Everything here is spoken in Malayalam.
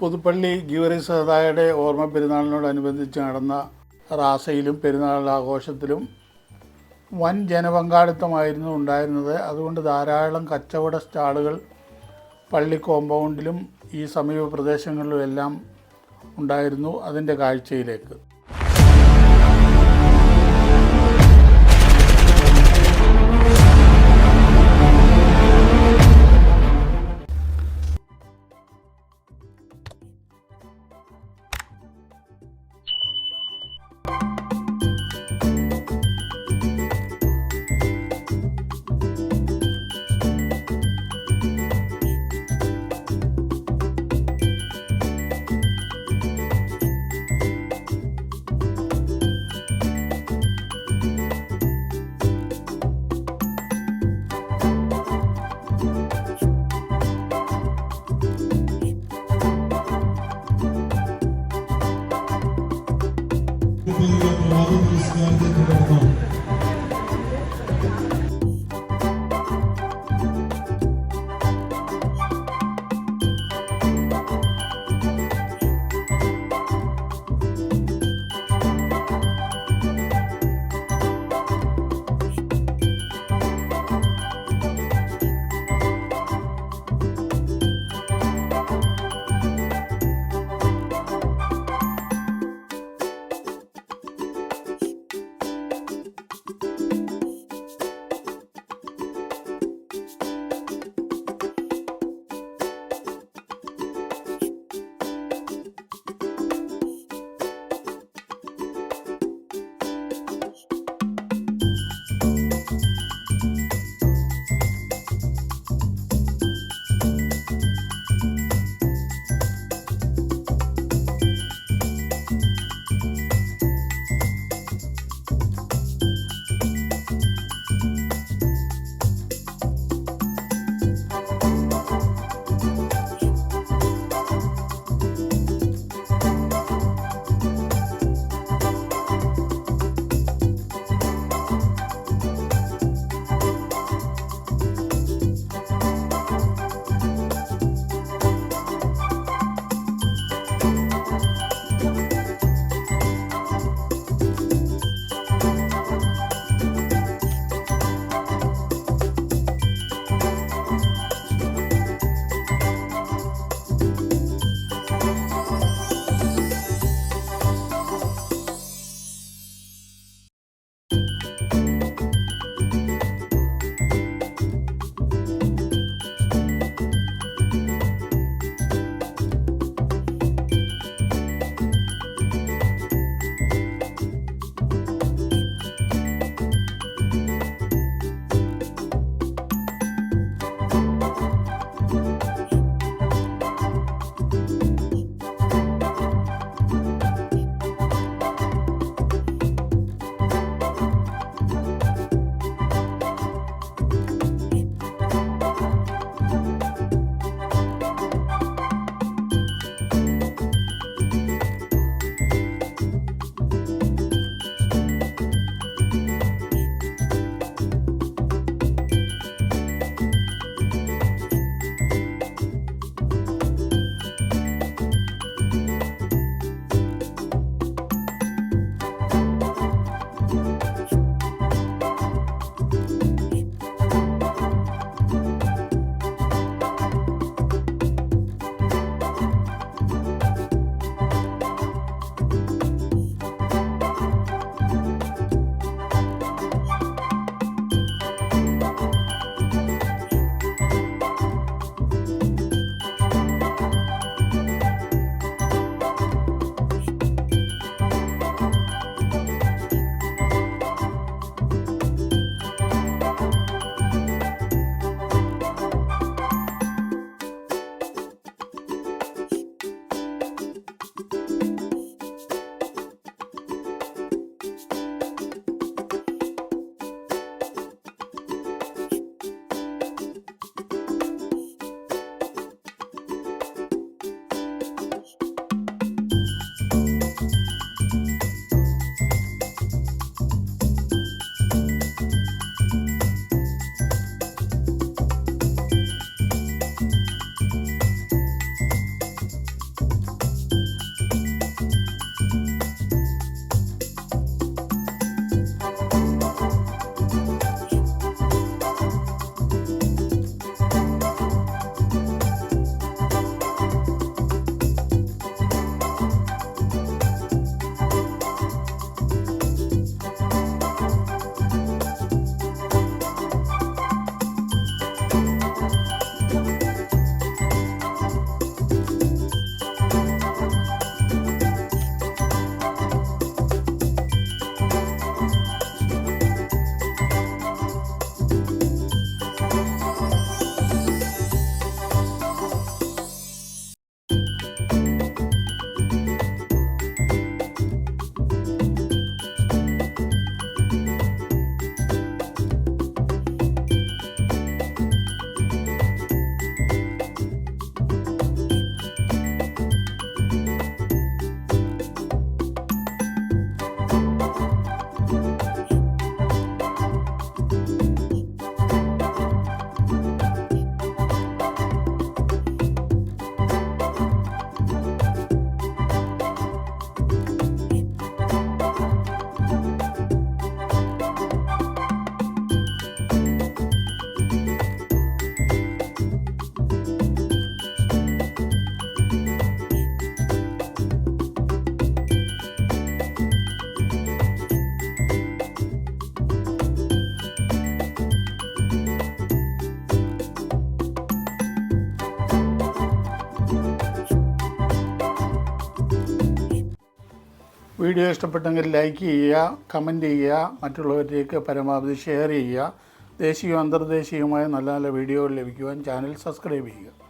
പുതുപ്പള്ളി ഗീവറി സഹതായുടെ ഓർമ്മ പെരുന്നാളിനോടനുബന്ധിച്ച് നടന്ന റാസയിലും പെരുന്നാൾ ആഘോഷത്തിലും വൻ ജനപങ്കാളിത്തമായിരുന്നു ഉണ്ടായിരുന്നത്. അതുകൊണ്ട് ധാരാളം കച്ചവട സ്റ്റാളുകൾ പള്ളി കോമ്പൗണ്ടിലും ഈ സമീപ പ്രദേശങ്ങളിലും എല്ലാം ഉണ്ടായിരുന്നു അതിന്റെ കാഴ്ചയിലേക്ക്. Peygamber Harun Rüzgar'da durumda. Video ഇഷ്ടപ്പെട്ടെങ്കിൽ ലൈക്ക് ചെയ്യുക കമന്റ് ചെയ്യുക മറ്റുള്ളവരിലേക്ക് പരമാവധി ഷെയർ ചെയ്യുക. ദേശീയവും അന്തർദേശീയവുമായ നല്ല നല്ല വീഡിയോകൾ ലഭിക്കുവാൻ ചാനൽ സബ്സ്ക്രൈബ് ചെയ്യുക.